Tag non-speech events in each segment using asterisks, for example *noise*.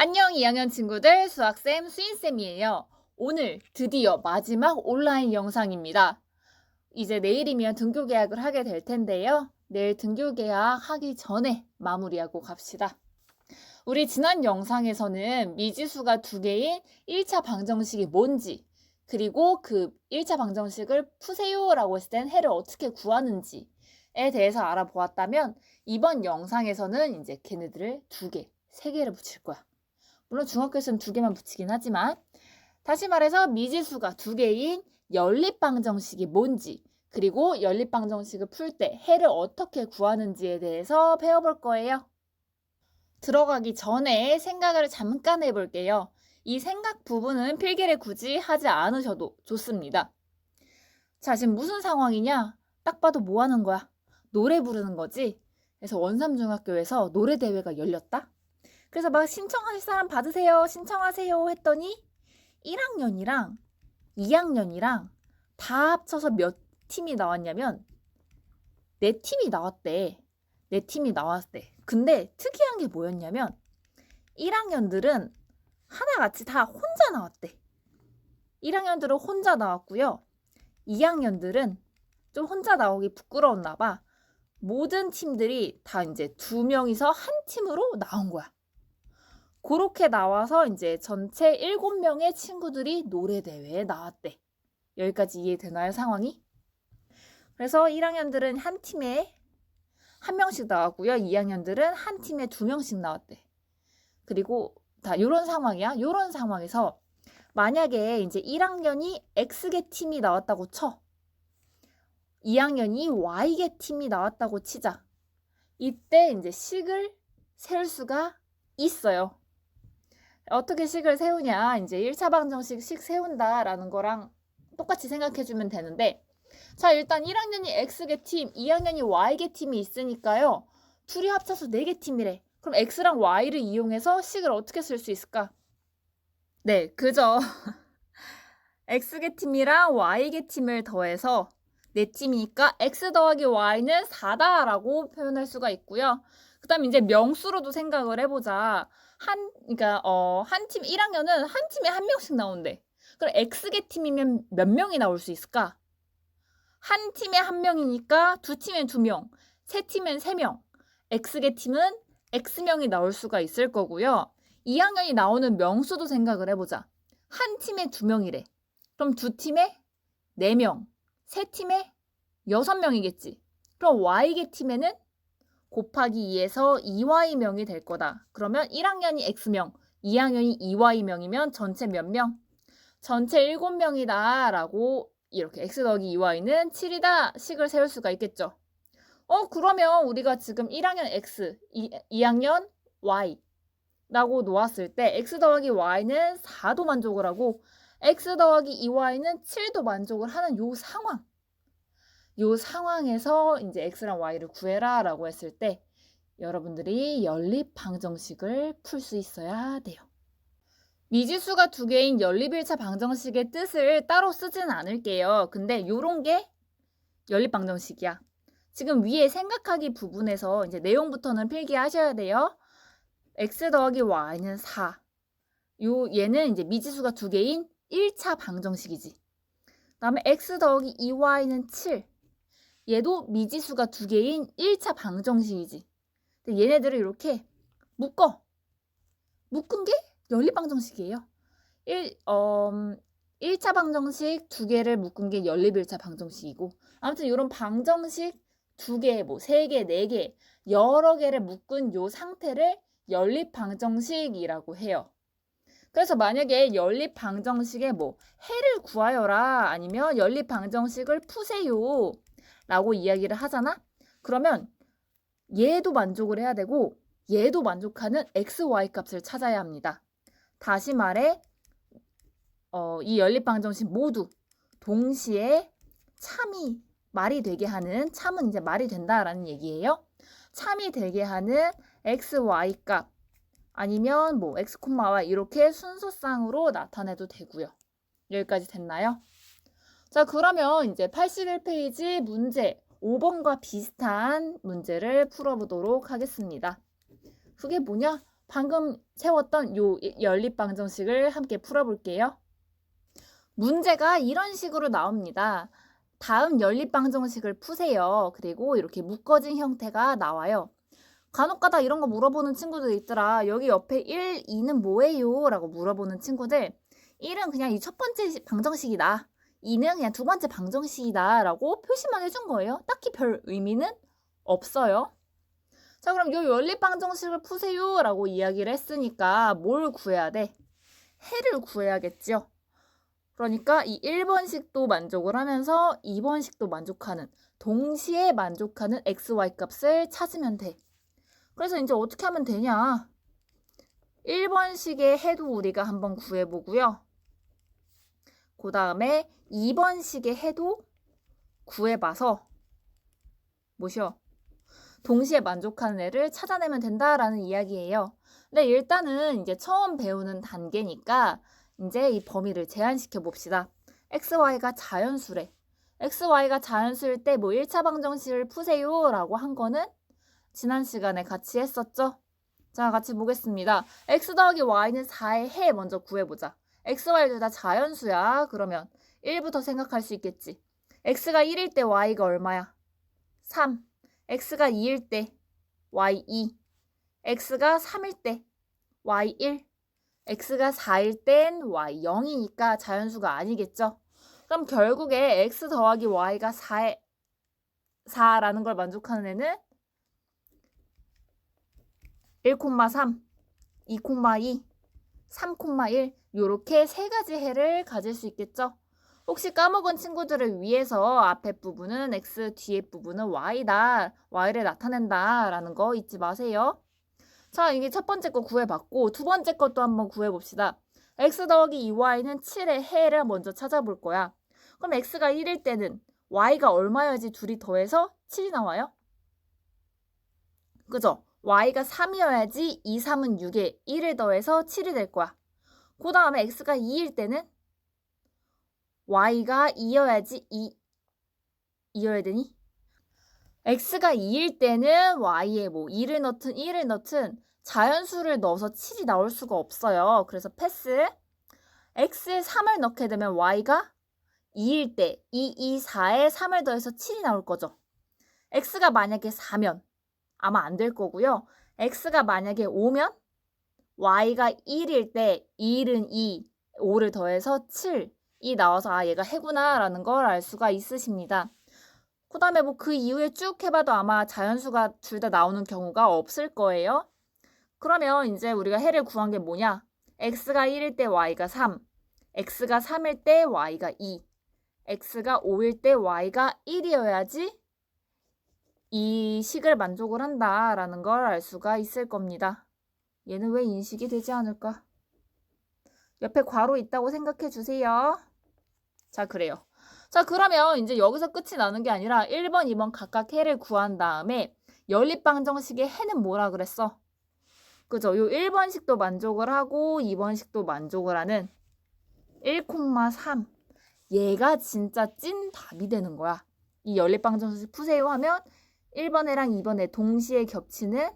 안녕 2학년 친구들 수학쌤 수인쌤이에요. 오늘 드디어 마지막 온라인 영상입니다. 이제 내일이면 등교 계약을 하게 될 텐데요. 내일 등교 계약 하기 전에 마무리하고 갑시다. 우리 지난 영상에서는 미지수가 두 개인 1차 방정식이 뭔지 그리고 그 1차 방정식을 푸세요라고 했을 땐 해를 어떻게 구하는지에 대해서 알아보았다면 이번 영상에서는 이제 걔네들을 두 개, 세 개를 붙일 거야. 물론 중학교에서는 두 개만 붙이긴 하지만 다시 말해서 미지수가 두 개인 연립방정식이 뭔지 그리고 연립방정식을 풀 때 해를 어떻게 구하는지에 대해서 배워볼 거예요. 들어가기 전에 생각을 잠깐 해볼게요. 이 생각 부분은 필기를 굳이 하지 않으셔도 좋습니다. 자, 지금 무슨 상황이냐? 딱 봐도 뭐 하는 거야? 노래 부르는 거지? 그래서 원삼중학교에서 노래대회가 열렸다? 그래서 막 신청하실 사람 받으세요. 신청하세요. 했더니 1학년이랑 2학년이랑 다 합쳐서 몇 팀이 나왔냐면 네 팀이 나왔대. 네 팀이 나왔대. 근데 특이한 게 뭐였냐면 1학년들은 하나같이 다 혼자 나왔대. 1학년들은 혼자 나왔고요. 2학년들은 좀 혼자 나오기 부끄러웠나 봐. 모든 팀들이 다 이제 두 명이서 한 팀으로 나온 거야. 그렇게 나와서 이제 전체 7명의 친구들이 노래 대회에 나왔대. 여기까지 이해되나요, 상황이? 그래서 1학년들은 한 팀에 한 명씩 나왔고요. 2학년들은 한 팀에 두 명씩 나왔대. 그리고 다 요런 상황이야. 요런 상황에서 만약에 이제 1학년이 X개 팀이 나왔다고 쳐. 2학년이 Y개 팀이 나왔다고 치자. 이때 이제 식을 세울 수가 있어요. 어떻게 식을 세우냐. 이제 1차 방정식 식 세운다라는 거랑 똑같이 생각해 주면 되는데 자 일단 1학년이 X개 팀, 2학년이 Y개 팀이 있으니까요. 둘이 합쳐서 4개 팀이래. 그럼 X랑 Y를 이용해서 식을 어떻게 쓸 수 있을까? 네, 그죠. *laughs* X개 팀이랑 Y개 팀을 더해서 4팀이니까 X 더하기 Y는 4다라고 표현할 수가 있고요. 그 다음 이제 명수로도 생각을 해보자. 한, 그러니까, 어, 한 팀, 1학년은 한 팀에 한 명씩 나온대. 그럼 X개 팀이면 몇 명이 나올 수 있을까? 한 팀에 한 명이니까 두 팀엔 두 명, 세 팀엔 세 명. X개 팀은 X명이 나올 수가 있을 거고요. 2학년이 나오는 명수도 생각을 해보자. 한 팀에 두 명이래. 그럼 두 팀에 네 명, 세 팀에 여섯 명이겠지. 그럼 Y개 팀에는 곱하기 2에서 2Y명이 될 거다. 그러면 1학년이 X명, 2학년이 2Y명이면 전체 몇 명? 전체 7명이다 라고 이렇게 x 더하기 2y는 7이다 식을 세울 수가 있겠죠. 어 그러면 우리가 지금 1학년 x, 2, 2학년 y 라고 놓았을 때 x 더하기 y는 4도 만족을 하고 x 더하기 2y는 7도 만족을 하는 요 상황 요 상황에서 이제 x랑 y를 구해라 라고 했을 때 여러분들이 연립 방정식을 풀 수 있어야 돼요. 미지수가 두 개인 연립일차 방정식의 뜻을 따로 쓰진 않을게요. 근데 요런 게 연립 방정식이야. 지금 위에 생각하기 부분에서 이제 내용부터는 필기하셔야 돼요. x 더하기 y는 4. 요 얘는 이제 미지수가 두 개인 1차 방정식이지. 그다음에 x 더하기 2y는 7. 얘도 미지수가 두 개인 1차 방정식이지. 근데 얘네들을 이렇게 묶어. 묶은 게 연립 방정식이에요. 1, 어, 1차 방정식 두 개를 묶은 게 연립 1차 방정식이고 아무튼 이런 방정식 두 개, 뭐 세 개, 네 개, 여러 개를 묶은 요 상태를 연립 방정식이라고 해요. 그래서 만약에 연립 방정식에 뭐 해를 구하여라 아니면 연립 방정식을 푸세요 라고 이야기를 하잖아? 그러면 얘도 만족을 해야 되고 얘도 만족하는 x, y 값을 찾아야 합니다. 다시 말해 어, 이 연립방정식 모두 동시에 참이 말이 되게 하는 참은 이제 말이 된다라는 얘기예요. 참이 되게 하는 x, y 값 아니면 뭐 x, y 이렇게 순서상으로 나타내도 되고요. 여기까지 됐나요? 자 그러면 이제 81페이지 문제 5번과 비슷한 문제를 풀어보도록 하겠습니다. 그게 뭐냐? 방금 세웠던 요 연립방정식을 함께 풀어볼게요. 문제가 이런 식으로 나옵니다. 다음 연립방정식을 푸세요. 그리고 이렇게 묶어진 형태가 나와요. 간혹가다 이런 거 물어보는 친구들 있더라. 여기 옆에 1, 2는 뭐예요? 라고 물어보는 친구들. 1은 그냥 이 첫 번째 시- 방정식이다. 2는 그냥 두 번째 방정식이다. 라고 표시만 해준 거예요. 딱히 별 의미는 없어요. 자, 그럼 요 연립 방정식을 푸세요. 라고 이야기를 했으니까 뭘 구해야 돼? 해를 구해야겠죠. 그러니까 이 1번식도 만족을 하면서 2번식도 만족하는 동시에 만족하는 xy 값을 찾으면 돼. 그래서 이제 어떻게 하면 되냐? 1번식의 해도 우리가 한번 구해보고요. 그 다음에 2번 식의 해도 구해봐서 뭐셔? 동시에 만족하는 애를 찾아내면 된다라는 이야기예요. 근데 일단은 이제 처음 배우는 단계니까 이제 이 범위를 제한시켜 봅시다. xy가 자연수래. xy가 자연수일 때 뭐 1차 방정식을 푸세요 라고 한 거는 지난 시간에 같이 했었죠? 자, 같이 보겠습니다. x 더하기 y는 4의 해 먼저 구해보자. X, y 둘다 자연수야. 그러면 1부터 생각할 수 있겠지. x가 1일 때 y가 얼마야? 3. x가 2일 때 y 2. x가 3일 때 y 1. x가 4일 땐 y 0이니까 자연수가 아니겠죠? 그럼 결국에 x 더하기 y가 4에 4라는 걸 만족하는 애는 1,3, 2,2, 3,1 요렇게 세 가지 해를 가질 수 있겠죠? 혹시 까먹은 친구들을 위해서 앞에 부분은 x, 뒤에 부분은 y다. y를 나타낸다. 라는 거 잊지 마세요. 자, 이게 첫 번째 거 구해봤고 두 번째 것도 한번 구해봅시다. x 더하기 2y는 7의 해를 먼저 찾아볼 거야. 그럼 x가 1일 때는 y가 얼마여야지 둘이 더해서 7이 나와요? 그죠? Y가 3이어야지 2, 3은 6에 1을 더해서 7이 될 거야. 그 다음에 x가 2일 때는 y가 2여야지 2, 2여야 되니? x가 2일 때는 y에 뭐 2를 넣든 1을 넣든 자연수를 넣어서 7이 나올 수가 없어요. 그래서 패스. x에 3을 넣게 되면 y가 2일 때 2, 2, 4에 3을 더해서 7이 나올 거죠. x가 만약에 4면 아마 안 될 거고요. x가 만약에 5면 y가 1일 때 1은 2, 5를 더해서 7 이 나와서 아 얘가 해구나라는 걸 알 수가 있으십니다. 그 다음에 뭐 그 이후에 쭉 해봐도 아마 자연수가 둘 다 나오는 경우가 없을 거예요. 그러면 이제 우리가 해를 구한 게 뭐냐? x가 1일 때 y가 3, x가 3일 때 y가 2, x가 5일 때 y가 1이어야지 이 식을 만족을 한다라는 걸 알 수가 있을 겁니다. 얘는 왜 인식이 되지 않을까? 옆에 괄호 있다고 생각해 주세요. 자, 그래요. 자, 그러면 이제 여기서 끝이 나는 게 아니라 1번, 2번 각각 해를 구한 다음에 연립방정식의 해는 뭐라 그랬어? 그죠? 요 1번식도 만족을 하고 2번식도 만족을 하는 1,3. 얘가 진짜 찐 답이 되는 거야. 이 연립방정식 푸세요 하면 1번 해랑 2번 해 동시에 겹치는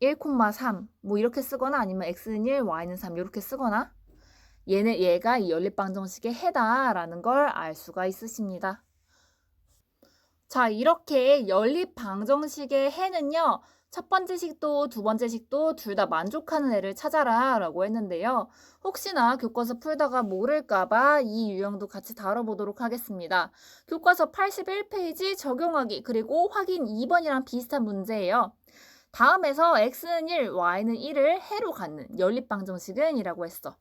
1,3. 뭐 이렇게 쓰거나 아니면 x는 1, y는 3 이렇게 쓰거나 얘는 얘가 이 연립방정식의 해다라는 걸 알 수가 있으십니다. 자, 이렇게 연립방정식의 해는요. 첫 번째 식도 두 번째 식도 둘 다 만족하는 애를 찾아라 라고 했는데요. 혹시나 교과서 풀다가 모를까봐 이 유형도 같이 다뤄보도록 하겠습니다. 교과서 81페이지 적용하기 그리고 확인 2번이랑 비슷한 문제예요. 다음에서 x는 1, y는 1을 해로 갖는 연립방정식은 이라고 했어.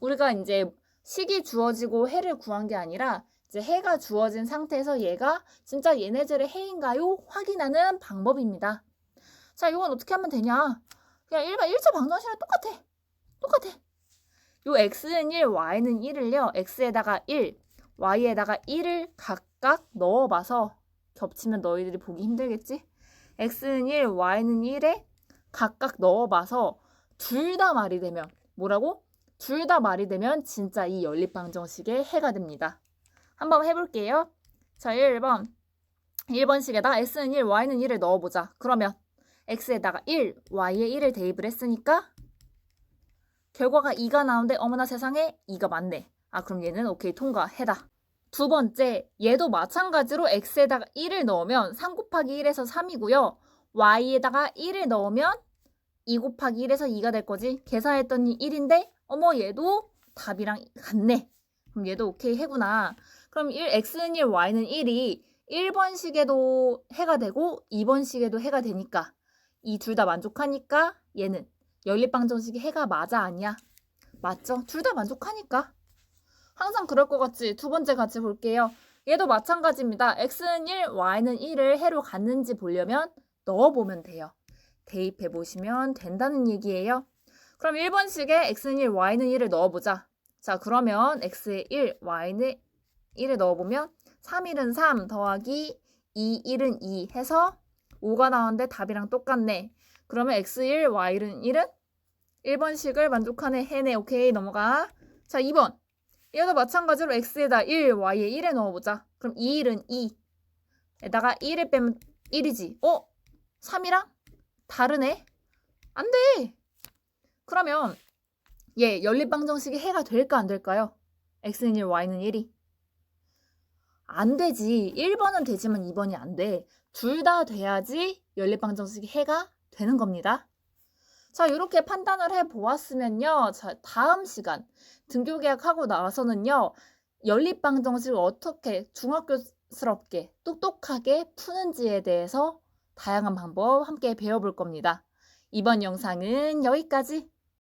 우리가 이제 식이 주어지고 해를 구한 게 아니라 이제 해가 주어진 상태에서 얘가 진짜 얘네들의 해인가요? 확인하는 방법입니다. 자, 이건 어떻게 하면 되냐? 그냥 일반 1차 방정식이랑 똑같아. 똑같아. 요 x는 1, y는 1을요. x에다가 1, y에다가 1을 각각 넣어봐서 겹치면 너희들이 보기 힘들겠지? x는 1, y는 1에 각각 넣어봐서 둘 다 말이 되면 뭐라고? 둘 다 말이 되면 진짜 이 연립방정식의 해가 됩니다. 한번 해볼게요. 자, 1번. 1번식에다 x는 1, y는 1을 넣어보자. 그러면 x에다가 1, y에 1을 대입을 했으니까 결과가 2가 나오는데 어머나 세상에 2가 맞네. 아 그럼 얘는 오케이 통과해다. 두 번째, 얘도 마찬가지로 x에다가 1을 넣으면 3 곱하기 1에서 3이고요. y에다가 1을 넣으면 2 곱하기 1에서 2가 될 거지. 계산했더니 1인데 어머 얘도 답이랑 같네. 그럼 얘도 오케이 해구나. 그럼 1, x는 1, y는 1이 1번식에도 해가 되고 2번식에도 해가 되니까 이 둘 다 만족하니까 얘는 연립방정식이 해가 맞아 아니야? 맞죠? 둘 다 만족하니까. 항상 그럴 것 같지? 두 번째 같이 볼게요. 얘도 마찬가지입니다. x는 1, y는 1을 해로 갔는지 보려면 넣어보면 돼요. 대입해 보시면 된다는 얘기예요. 그럼 1번식에 x는 1, y는 1을 넣어보자. 자, 그러면 x에 1, y는 1을 넣어보면 3, 1은 3 더하기 2, 1은 2 해서 5가 나오는데 답이랑 똑같네. 그러면 x1, y는 1은 1번식을 만족하네. 해네. 오케이. 넘어가. 자, 2번. 얘도 마찬가지로 x에다 1, y에 1에 넣어보자. 그럼 2, 1은 2. 에다가 1을 빼면 1이지. 어? 3이랑 다르네? 안 돼! 그러면 얘 연립방정식이 해가 될까 안 될까요? x는 1, y는 1이. 안 되지. 1번은 되지만 2번이 안 돼. 둘 다 돼야지 연립방정식이 해가 되는 겁니다. 자, 이렇게 판단을 해 보았으면요. 자, 다음 시간 등교 계약하고 나서는요. 연립방정식을 어떻게 중학교스럽게 똑똑하게 푸는지에 대해서 다양한 방법 함께 배워볼 겁니다. 이번 영상은 여기까지.